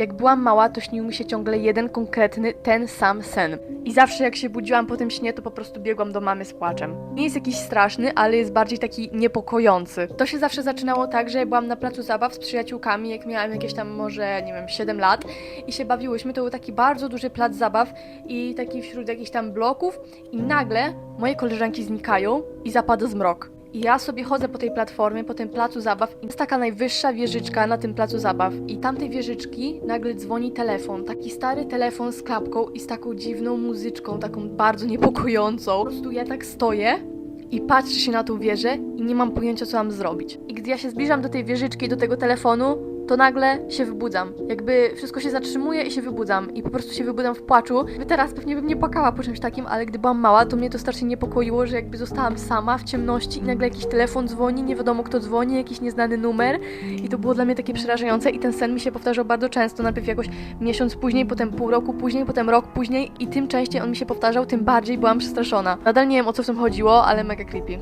Jak byłam mała, to śnił mi się ciągle jeden konkretny, ten sam sen. I zawsze jak się budziłam po tym śnie, to po prostu biegłam do mamy z płaczem. Nie jest jakiś straszny, ale jest bardziej taki niepokojący. To się zawsze zaczynało tak, że ja byłam na placu zabaw z przyjaciółkami, jak miałam jakieś tam może, nie wiem, 7 lat i się bawiłyśmy. To był taki bardzo duży plac zabaw i taki wśród jakichś tam bloków i nagle moje koleżanki znikają i zapada zmrok. I ja sobie chodzę po tej platformie, po tym placu zabaw i jest taka najwyższa wieżyczka na tym placu zabaw. I tamtej wieżyczki nagle dzwoni telefon. Taki stary telefon z klapką i z taką dziwną muzyczką, taką bardzo niepokojącą. Po prostu ja tak stoję i patrzę się na tą wieżę i nie mam pojęcia, co mam zrobić. I gdy ja się zbliżam do tej wieżyczki, do tego telefonu, to nagle się wybudzam. Jakby wszystko się zatrzymuje i się wybudzam. I po prostu się wybudzam w płaczu. Jakby teraz pewnie bym nie płakała po czymś takim, ale gdy byłam mała, to mnie to strasznie niepokoiło, że jakby zostałam sama w ciemności i nagle jakiś telefon dzwoni, nie wiadomo kto dzwoni, jakiś nieznany numer. I to było dla mnie takie przerażające i ten sen mi się powtarzał bardzo często. Najpierw jakoś miesiąc później, potem pół roku później, potem rok później i tym częściej on mi się powtarzał, tym bardziej byłam przestraszona. Nadal nie wiem o co w tym chodziło, ale mega creepy.